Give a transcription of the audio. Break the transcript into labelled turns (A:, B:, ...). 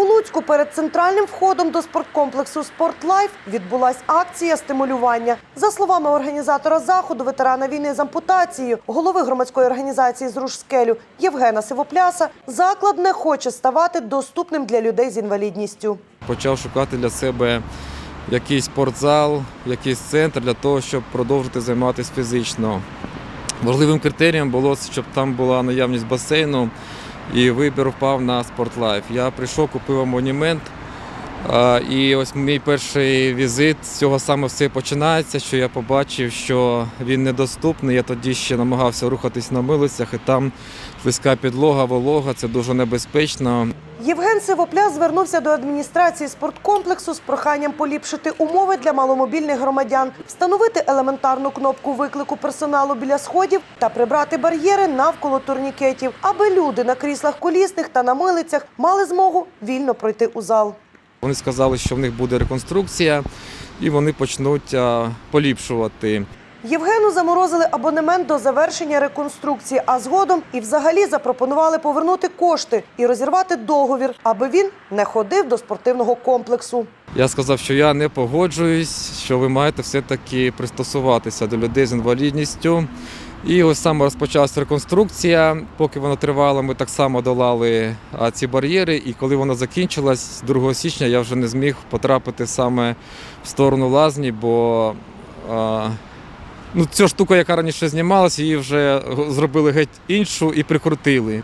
A: У Луцьку перед центральним входом до спорткомплексу «Спортлайф» відбулась акція стимулювання. За словами організатора заходу, ветерана війни з ампутацією, голови громадської організації «Зруш скелю» Євгена Сивопляса, заклад не хоче ставати доступним для людей з інвалідністю.
B: почав шукати для себе якийсь спортзал, якийсь центр для того, щоб продовжити займатися фізично. Важливим критерієм було, щоб там була наявність басейну, і вибір впав на спортлайф. Я прийшов, купив абонімент. І ось мій перший візит з цього саме все починається, що я побачив, що він недоступний. Я тоді ще намагався рухатись на милицях, і там слизька підлога, волога, це дуже небезпечно.
A: Євген Сивопляс звернувся до адміністрації спорткомплексу з проханням поліпшити умови для маломобільних громадян, встановити елементарну кнопку виклику персоналу біля сходів та прибрати бар'єри навколо турнікетів, аби люди на кріслах колісних та на милицях мали змогу вільно пройти у зал.
B: Вони сказали, що в них буде реконструкція, і вони почнуть поліпшувати.
A: Євгену заморозили абонемент до завершення реконструкції, а згодом і взагалі запропонували повернути кошти і розірвати договір, аби він не ходив до спортивного комплексу.
B: Я сказав, що я не погоджуюсь, що ви маєте все-таки пристосуватися до людей з інвалідністю. І ось саме розпочалася реконструкція. Поки вона тривала, ми так само долали ці бар'єри. І коли вона закінчилась 2 січня, я вже не зміг потрапити саме в сторону лазні, бо ну, ця штука, яка раніше знімалася, її вже зробили геть іншу і прикрутили.